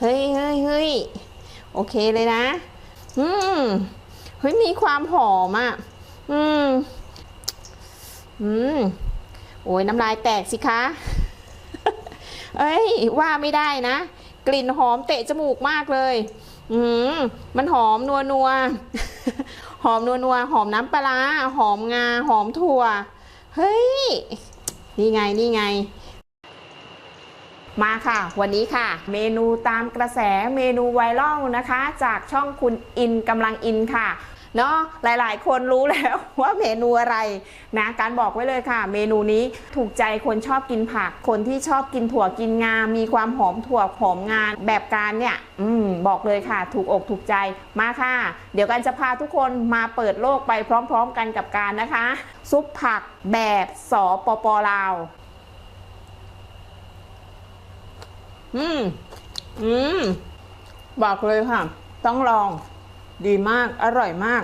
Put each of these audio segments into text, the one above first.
เฮ้ยเฮ้ยเฮ้ยโอเคเลยนะ อืม เฮ้ย มีความหอมอะ อืม อืม โอ้ยน้ำลายแตกสิคะ เอ้ย ว่าไม่ได้นะ กลิ่นหอมเตะจมูกมากเลย อืม มันหอมนัวนัวหอมนัวนัวหอมน้ำปลาร้าหอมงา หอมถั่ว เฮ้ย นี่ไง นี่ไง มาค่ะ วันนี้ค่ะ เมนูตามกระแสเมนูไวรัลนะคะ จากช่องคุณอินกำลังอินค่ะเนาะหลายๆ คนรู้แล้วว่าเมนูอะไรนะการบอกไว้เลยค่ะ เมนูนี้ถูกใจคนชอบกินผัก คนที่ชอบกินถั่วกินงา มีความหอมถั่วหอมงาแบบการเนี่ยอืมบอกเลยค่ะ ถูกอกถูกใจมาค่ะ เดี๋ยวกันจะพาทุกคนมาเปิดโลกไปพร้อม ๆ กันกับการนะคะ ซุปผักแบบสปปลาว อืม อืม บอกเลยค่ะ ต้องลอง ดีมาก อร่อยมาก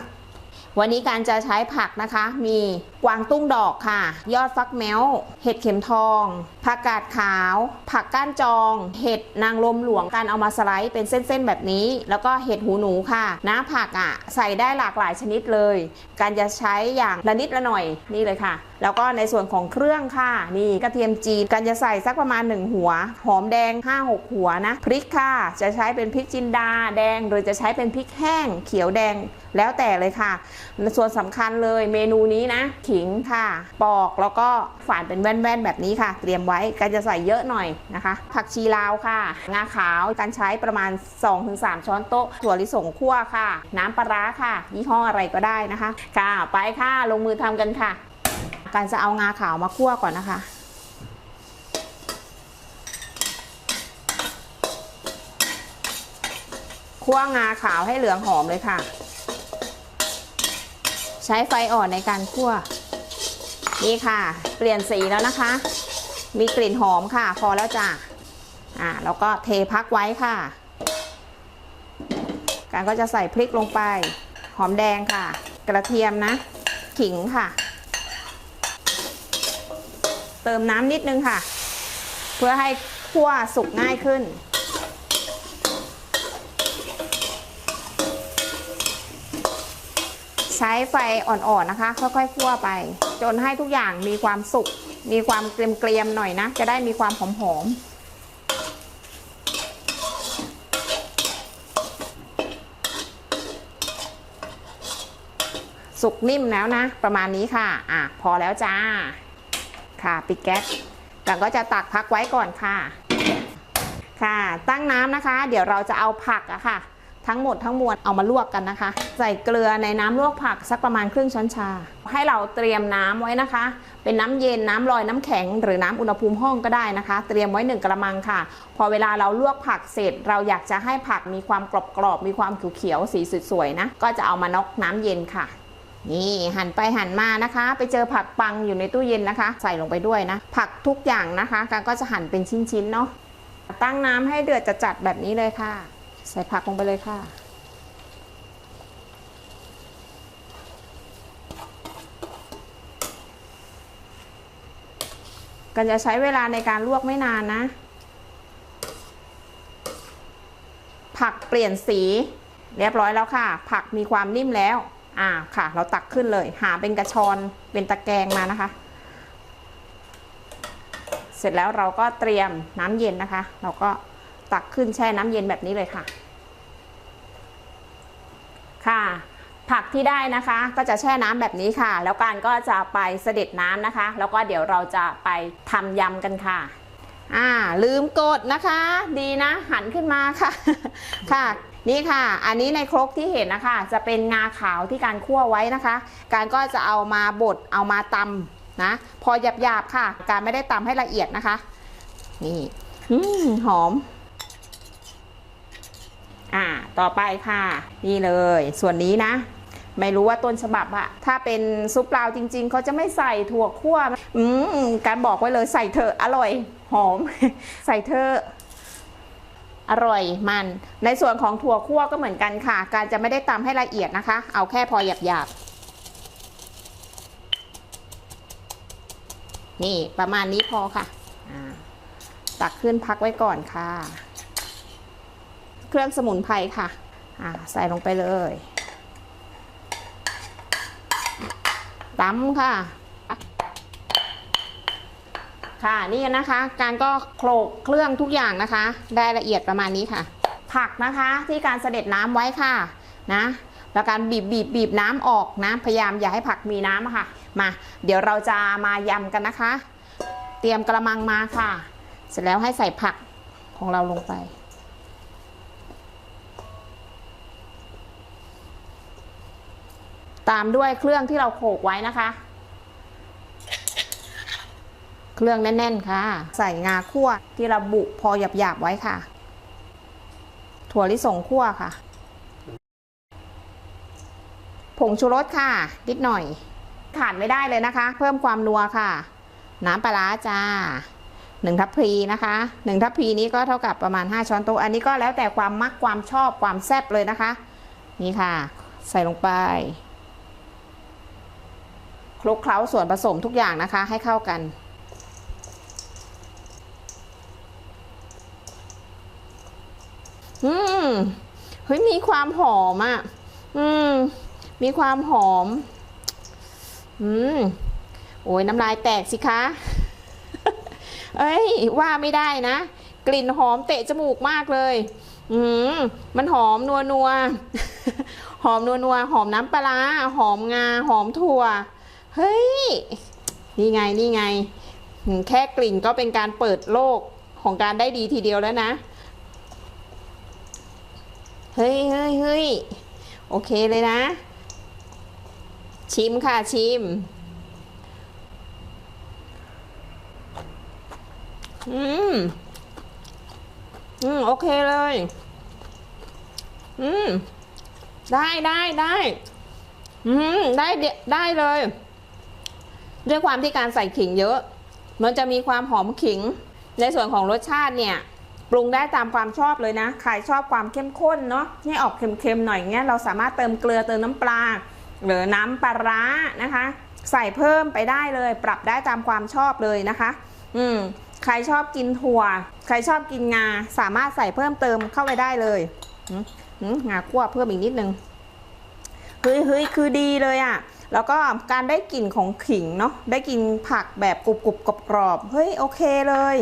วันนี้การจะใช้ผักนะคะ มีกวางตุ้งดอกค่ะ ยอดฟักแมว เห็ดเข็มทอง ผักกาดขาว ผักก้านจอง เห็ดนางลมหลวงการเอามาสไลด์เป็นเส้นๆแบบนี้ แล้วก็เห็ดหูหนูค่ะ น้ำผักอะ ใส่ได้หลากหลายชนิดเลย การจะใช้อย่างละนิดละหน่อยนี่เลยค่ะ แล้วก็ในส่วนของเครื่องค่ะนี่กระเทียมจีนการจะใส่สักประมาณ 1 หัว หอมแดง 5-6 หัวนะ พริกค่ะ จะใช้เป็นพริกจินดาแดง หรือจะใช้เป็นพริกแห้ง เขียวแดงแล้วแต่เลยค่ะ ส่วนสำคัญเลยเมนูนี้นะขิงค่ะ ปอกแล้วก็ฝานเป็นแว่นๆแบบนี้ค่ะ เตรียมไว้การจะใส่เยอะหน่อยนะคะ ผักชีลาวค่ะ งาขาวการใช้ประมาณ 2-3 ช้อนโต๊ะถั่วลิสงคั่วค่ะ น้ำปลาร้าค่ะ ยี่ห้ออะไรก็ได้นะคะ ค่ะ ไปค่ะลงมือทำกันค่ะ การจะเอางาขาวมาคั่วก่อนนะคะคั่วงาขาวให้เหลืองหอมเลยค่ะ ใช้ไฟอ่อนในการคั่ว นี่ค่ะ เปลี่ยนสีแล้วนะคะ มีกลิ่นหอมค่ะ พอแล้วจ้ะอ่าแล้วก็เทพักไว้ค่ะ การก็จะใส่พริกลงไป หอมแดงค่ะ กระเทียมนะ ขิงค่ะ เติมน้ำนิดนึงค่ะ เพื่อให้คั่วสุกง่ายขึ้น ใช้ไฟอ่อนๆนะคะ ค่อยๆคั่วไป จนให้ทุกอย่างมีความสุกมีความเกรียมๆหน่อยนะ จะได้มีความหอมๆสุกนิ่มแล้วนะ ประมาณนี้ค่ะ อะ พอแล้วจ้า ค่ะปิดแก๊สกันก็จะตักพักไว้ก่อนค่ะ ค่ะ ตั้งน้ำนะคะ เดี๋ยวเราจะเอาผักอะค่ะ ทั้งหมดทั้งมวลเอามาลวกกันนะคะ ใส่เกลือในน้ำลวกผักสักประมาณครึ่งช้อนชา ให้เราเตรียมน้ำไว้นะคะ เป็นน้ำเย็นน้ำลอยน้ำแข็ง หรือน้ำอุณหภูมิห้องก็ได้นะคะ เตรียมไว้หนึ่งกระมังค่ะ พอเวลาเราลวกผักเสร็จ เราอยากจะให้ผักมีความกรอบๆมีความเขียวๆสีสวยๆนะก็จะเอามานอกน้ำเย็นค่ะนี่หั่นไปหั่นมานะคะ ไปเจอผักปังอยู่ในตู้เย็นนะคะ ใส่ลงไปด้วยนะ ผักทุกอย่างนะคะการก็จะหั่นเป็นชิ้นๆเนาะตั้งน้ำให้เดือดจัดๆแบบนี้เลยค่ะ ใส่ผักลงไปเลยค่ะ กันจะใช้เวลาในการลวกไม่นานนะ ผักเปลี่ยนสี เรียบร้อยแล้วค่ะ ผักมีความนิ่มแล้ว อ่าค่ะ เราตักขึ้นเลย หาเป็นกระชอนเป็นตะแกรงมานะคะ เสร็จแล้วเราก็เตรียมน้ำเย็นนะคะ เราก็ ตักขึ้นแช่น้ำเย็นแบบนี้เลยค่ะ ค่ะ ผักที่ได้นะคะ ก็จะแช่น้ำแบบนี้ค่ะ แล้วการก็จะไปเสด็จน้ำนะคะ แล้วก็เดี๋ยวเราจะไปทำยำกันค่ะอ่าลืมกดนะคะ ดีนะหันขึ้นมาค่ะ ค่ะนี่ค่ะ อันนี้ในครกที่เห็นนะคะ จะเป็นงาขาวที่การคั่วไว้นะคะ การก็จะเอามาบดเอามาตำนะ พอหยาบๆค่ะ การไม่ได้ตำให้ละเอียดนะคะ นี่หอม อ่าต่อไปค่ะ นี่เลย ส่วนนี้นะ ไม่รู้ว่าต้นฉบับอะถ้าเป็นซุปเปล่าจริง ๆ เขาจะไม่ใส่ถั่วคั่วอืมการบอกไว้เลยใส่เถอะอร่อย หอม ใส่เถอะอร่อยมัน ในส่วนของถั่วคั่วก็เหมือนกันค่ะ การจะไม่ได้ตำให้ละเอียดนะคะ เอาแค่พอหยาบๆนี่ประมาณนี้พอค่ะ ตักขึ้นพักไว้ก่อนค่ะ เครื่องสมุนไพรค่ะใส่ลงไปเลยตำค่ะ ค่ะนี่นะคะ การก็โขลกเครื่องทุกอย่างนะคะ ได้ละเอียดประมาณนี้ค่ะ ผักนะคะที่การเสด็จน้ำไว้ค่ะนะแล้วการบีบบีบบีบน้ำออกนะ พยายามอย่าให้ผักมีน้ำค่ะ มา เดี๋ยวเราจะมายำกันนะคะ เตรียมกระมังมาค่ะ เสร็จแล้วให้ใส่ผักของเราลงไป ตามด้วยเครื่องที่เราโขลกไว้นะคะ เครื่องแน่นๆค่ะ ใส่งาคั่วที่เราบุพอหยาบๆไว้ค่ะ ถั่วลิสงคั่วค่ะ ผงชูรสค่ะ นิดหน่อยขาดไม่ได้เลยนะคะ เพิ่มความนัวค่ะ น้ำปลาร้าจ้าหนึ่งทัพพีนะคะหนึ่งทัพพีนี้ก็เท่ากับประมาณ 5 ช้อนโต๊ะอันนี้ก็แล้วแต่ความมักความชอบความแซ่บเลยนะคะ นี่ค่ะ ใส่ลงไป คลุกเคล้าส่วนผสมทุกอย่างนะคะให้เข้ากัน อืม เฮ้ยมีความหอมอะ อืม มีความหอม อืม โอ้ยน้ำลายแตกสิคะ เอ้ย ว่าไม่ได้นะ กลิ่นหอมเตะจมูกมากเลย อืม มันหอมนัวนัวหอมนัวนัวหอมน้ำปลา หอมงา หอมถั่ว เฮ้ย นี่ไงนี่ไง แค่กลิ่นก็เป็นการเปิดโลกของการได้ดีทีเดียวแล้วนะ เฮ้ยเฮ้ยเฮ้ยโอเคเลยนะ ชิมค่ะชิม อืม อืม โอเคเลย อืม ได้ได้ได้ อืม ได้ได้เลย ด้วยความที่การใส่ขิงเยอะ มันจะมีความหอมขิง ในส่วนของรสชาติเนี่ยปรุงได้ตามความชอบเลยนะ ใครชอบความเข้มข้นเนาะให้ออกเค็มๆหน่อยเงี้ย เราสามารถเติมเกลือเติมน้ำปลา หรือน้ำปลาร้านะคะ ใส่เพิ่มไปได้เลย ปรับได้ตามความชอบเลยนะคะ อืม ใครชอบกินถั่ว ใครชอบกินงา สามารถใส่เพิ่มเติมเข้าไปได้เลยอืมงาคั่วเพิ่มอีกนิดนึง เฮ้ยเฮ้ยคือดีเลยอะ่ะ แล้วก็การได้กลิ่นของขิงเนาะได้กินผักแบบกรุบกรุบกรอบกรอบเฮ้ยโอเคเลย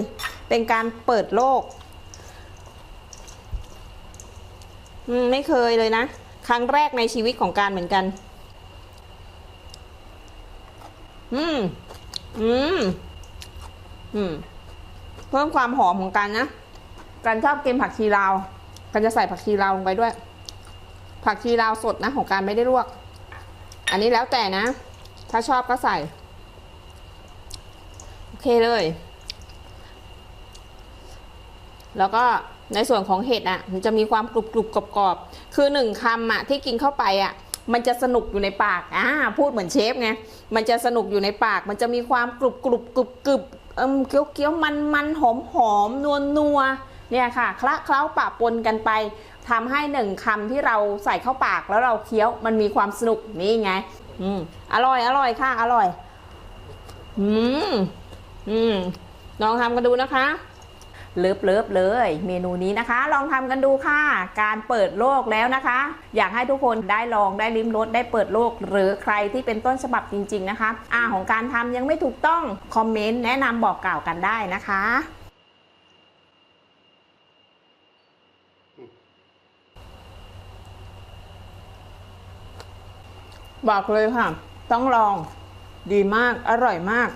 เป็นการเปิดโลกอืมไม่เคยเลยนะ ครั้งแรกในชีวิตของการเหมือนกัน อืม อืม อืม เพิ่มความหอมของกันนะ กันชอบกินผักชีลาว กันจะใส่ผักชีลาวลงไปด้วย ผักชีลาวสดนะของการไม่ได้ลวก อันนี้แล้วแต่นะ ถ้าชอบก็ใส่ โอเคเลย แล้วก็ในส่วนของเห็ดอะ มันจะมีความกรุบกรุบกรอบกรอบๆคือหนึ่งคำอะที่กินเข้าไปอะ มันจะสนุกอยู่ในปากอ่าพูดเหมือนเชฟไง มันจะสนุกอยู่ในปาก มันจะมีความกรุบกรุบกรุบกรุบเอิมเคี้ยวเคี้ยวมันมันหอมหอมนัวนัวเนี่ยค่ะ คละเคล้าปะปนกันไป ทำให้หนึ่งคำที่เราใส่เข้าปากแล้วเราเคี้ยวมันมีความสนุกนี่ไง อืมอร่อยอร่อยค่ะ อร่อย อืมอืมลองทำกันดูนะคะเลิฟเลิฟเลย เมนูนี้นะคะ ลองทำกันดูค่ะ การเปิดโลกแล้วนะคะ อยากให้ทุกคนได้ลองได้ลิ้มรสได้เปิดโลก หรือใครที่เป็นต้นฉบับจริง ๆ นะคะ อ่าของการทำยังไม่ถูกต้อง คอมเมนต์แนะนำบอกกล่าวกันได้นะคะ บอกเลยค่ะ ต้องลองดีมากอร่อยมาก